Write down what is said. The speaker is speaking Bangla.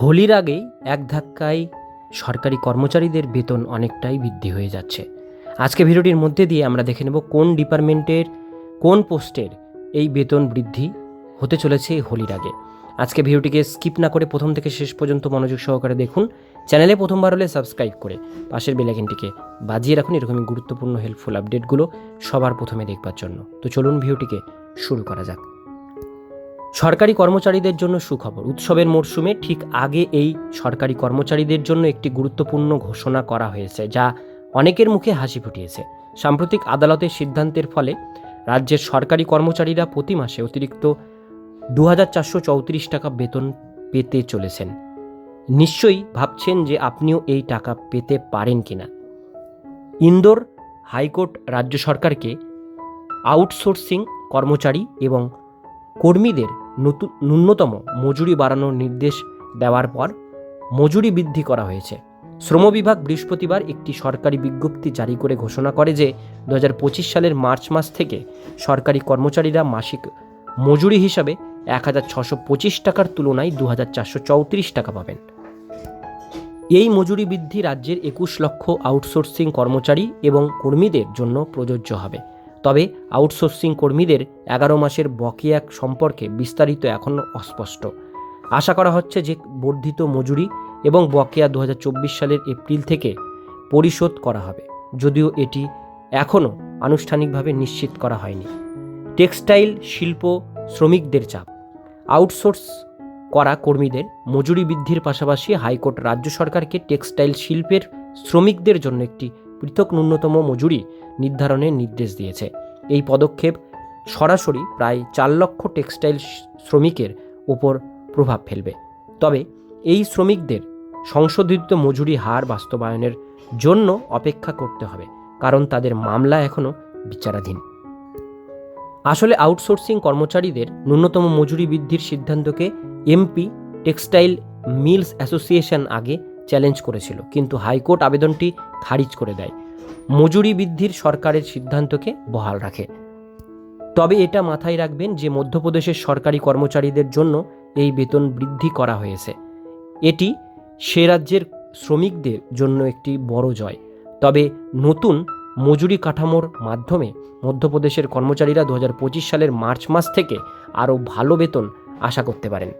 হোলির আগেই এক ধাক্কায় সরকারি কর্মচারীদের বেতন অনেকটাই বৃদ্ধি হয়ে যাচ্ছে। আজকে ভিডিওটির মধ্যে দিয়ে আমরা দেখে নেব কোন ডিপার্টমেন্টের কোন পোস্টের এই বেতন বৃদ্ধি হতে চলেছে হোলির আগে। আজকে ভিডিওটিকে স্কিপ না করে প্রথম থেকে শেষ পর্যন্ত মনোযোগ সহকারে দেখুন। চ্যানেলে প্রথমবার হলে সাবস্ক্রাইব করে পাশের বেলাইকেনটিকে বাজিয়ে রাখুন। এরকমই গুরুত্বপূর্ণ হেল্পফুল আপডেটগুলো সবার প্রথমে দেখবার জন্য। তো চলুন ভিডিওটিকে শুরু করা যাক। সরকারি কর্মচারীদের জন্য সুখবর। উৎসবের মরশুমে ঠিক আগে এই সরকারি কর্মচারীদের জন্য একটি গুরুত্বপূর্ণ ঘোষণা করা হয়েছে, যা অনেকের মুখে হাসি ফুটিয়েছে। সাম্প্রতিক আদালতের সিদ্ধান্তের ফলে রাজ্যের সরকারি কর্মচারীরা প্রতি মাসে অতিরিক্ত দু হাজার চারশো চৌত্রিশ টাকা বেতন পেতে চলেছেন। নিশ্চয়ই ভাবছেন যে আপনিও এই টাকা পেতে পারেন কিনা। ইন্দোর হাইকোর্ট রাজ্য সরকারকে আউটসোর্সিং কর্মচারী এবং কর্মীদের নতুন, ন্যূনতম মজুরি বাড়ানোর নির্দেশ দেওয়ার পর মজুরি বৃদ্ধি করা হয়েছে। শ্রম বিভাগ বৃহস্পতিবার একটি সরকারি বিজ্ঞপ্তি জারি করে ঘোষণা করে যে দু হাজার পঁচিশ সালের মার্চ মাস থেকে সরকারি কর্মচারীরা মাসিক মজুরি হিসাবে এক হাজার ছশো পঁচিশ টাকার তুলনায় দু হাজার চারশো চৌত্রিশ টাকা পাবেন। এই মজুরি বৃদ্ধি রাজ্যের একুশ লক্ষ আউটসোর্সিং কর্মচারী এবং কর্মীদের জন্য প্রযোজ্য হবে। তবে আউটসোর্সিং কর্মীদের এগারো মাসের বকেয়া সম্পর্কে বিস্তারিত এখনও অস্পষ্ট। আশা করা হচ্ছে যে বর্ধিত মজুরি এবং বকেয়া দু হাজার চব্বিশ সালের এপ্রিল থেকে পরিশোধ করা হবে, যদিও এটি এখনও আনুষ্ঠানিকভাবে নিশ্চিত করা হয়নি। টেক্সটাইল শিল্প শ্রমিকদের চাপ, আউটসোর্স করা কর্মীদের মজুরি বৃদ্ধির পাশাপাশি হাইকোর্ট রাজ্য সরকারকে টেক্সটাইল শিল্পের শ্রমিকদের জন্য একটি পৃথক ন্যূনতম মজুরি নির্ধারণের নির্দেশ দিয়েছে। এই পদক্ষেপ সরাসরি প্রায় চার লক্ষ টেক্সটাইল শ্রমিকের ওপর প্রভাব ফেলবে। তবে এই শ্রমিকদের সংশোধিত মজুরি হার বাস্তবায়নের জন্য অপেক্ষা করতে হবে, কারণ তাদের মামলা এখনও বিচারাধীন। আসলে আউটসোর্সিং কর্মচারীদের ন্যূনতম মজুরি বৃদ্ধির সিদ্ধান্তকে এমপি টেক্সটাইল মিলস অ্যাসোসিয়েশন আগে চ্যালেঞ্জ করেছিল, কিন্তু হাইকোর্ট আবেদনটি খারিজ করে দেয়। মজুরি বৃদ্ধির সরকারের সিদ্ধান্তকে বহাল রাখে। তবে এটা মাথায় রাখবেন যে মধ্যপ্রদেশের সরকারি কর্মচারীদের জন্য এই বেতন বৃদ্ধি করা হয়েছে। এটি সে রাজ্যের শ্রমিকদের জন্য একটি বড় জয়। তবে নতুন মজুরি কাঠামোর মাধ্যমে মধ্যপ্রদেশের কর্মচারীরা দু হাজার পঁচিশ সালের মার্চ মাস থেকে আরও ভালো বেতন আশা করতে পারেন।